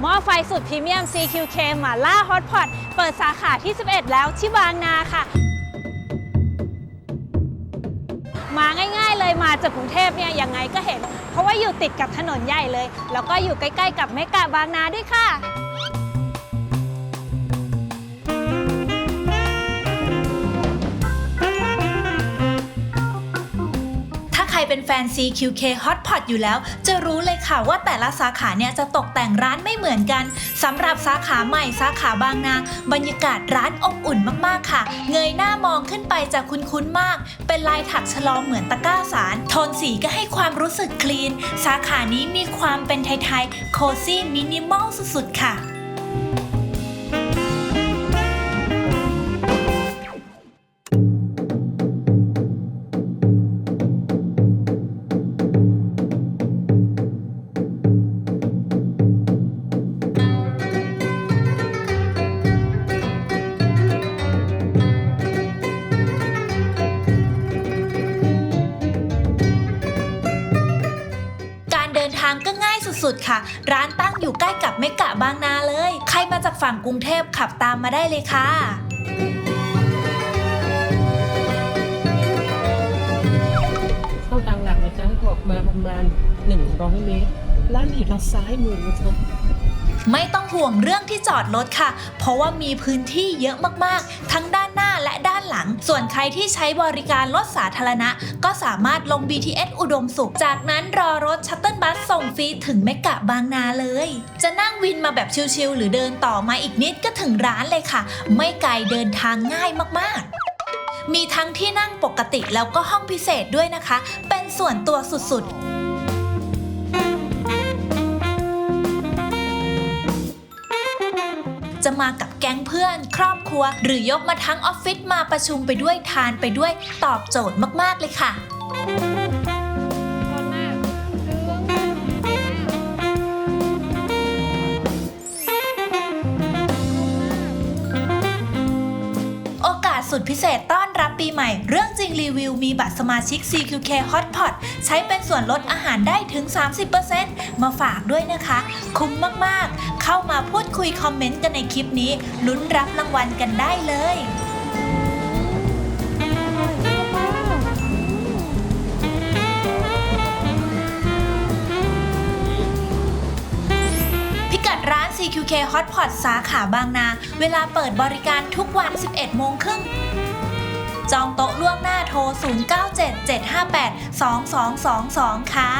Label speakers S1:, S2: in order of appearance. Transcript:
S1: หม้อไฟสุดพรีเมียม CQK หมาล่าฮอตพอตเปิดสาขาที่ 11 แล้วที่บางนาค่ะ มาง่ายๆเลยมาจากกรุงเทพเนี่ยยังไงก็เห็น เพราะว่าอยู่ติดกับถนนใหญ่เลย แล้วก็อยู่ใกล้ๆกับเมกะบางนาด้วยค่ะ
S2: เป็นแฟน CQK Hot Pot อยู่แล้ว จะรู้เลยค่ะว่าแต่ละสาขาเนี่ยจะตกแต่งร้านไม่เหมือนกันสำหรับสาขาใหม่สาขาบางนา บรรยากาศร้านอบอุ่นมากๆค่ะ เงยหน้ามองขึ้นไปจะคุ้นๆมาก เป็นลายถักฉลองเหมือนตะกร้าสารโทนสีก็ให้ความรู้สึกคลีน สาขานี้มีความเป็นไทยๆโคซี่มินิมอลสุดๆค่ะ ค่ะ ร้านตั้งอยู่ใกล้กับเมกะบางนาเลย ใครมาจากฝั่งกรุงเทพขับตามมาได้เลยค่ะ
S3: เข้าทางหลักนะจ๊ะออกมาประมาณ 100 เมตรร้านอยู่ทางซ้ายมือนะจ๊ะ
S2: ไม่ต้องห่วงเรื่องที่จอดรถค่ะ เพราะว่ามีพื้นที่เยอะมากๆ ทั้งด้านหน้าและด้านหลัง ส่วนใครที่ใช้บริการรถสาธารณะ ก็สามารถลง BTS อุดมสุข จากนั้นรอรถชัตเติลบัสส่งฟรีถึงเมกะบางนาเลย จะนั่งวินมาแบบชิลๆหรือเดินต่อมาอีกนิดก็ถึงร้านเลยค่ะ ไม่ไกลเดินทางง่ายมากๆมีทั้งที่นั่งปกติแล้วก็ห้องพิเศษด้วยนะคะ เป็นส่วนตัวสุดๆ จะมากับแก๊งเพื่อน ครอบครัว หรือยกมาทั้งออฟฟิศมาประชุมไปด้วยทานไปด้วยตอบโจทย์มาก ๆ เลยค่ะโอกาสสุดพิเศษต้อน รับปีใหม่ เรื่องจริงรีวิวมีบัตรสมาชิก CQK Hotpot ใช้เป็นส่วนลดอาหารได้ถึง 30%มาฝากด้วยนะคะ คุ้มมากๆ เข้ามาพูดคุยคอมเมนต์กันในคลิปนี้ ลุ้นรับรางวัลกันได้เลยพิกัดร้าน CQK Hotpot สาขาบางนา เวลาเปิดบริการทุกวัน 11 โมงครึ่ง จองโต๊ะล่วงหน้าโทร 0977582222 ค่ะ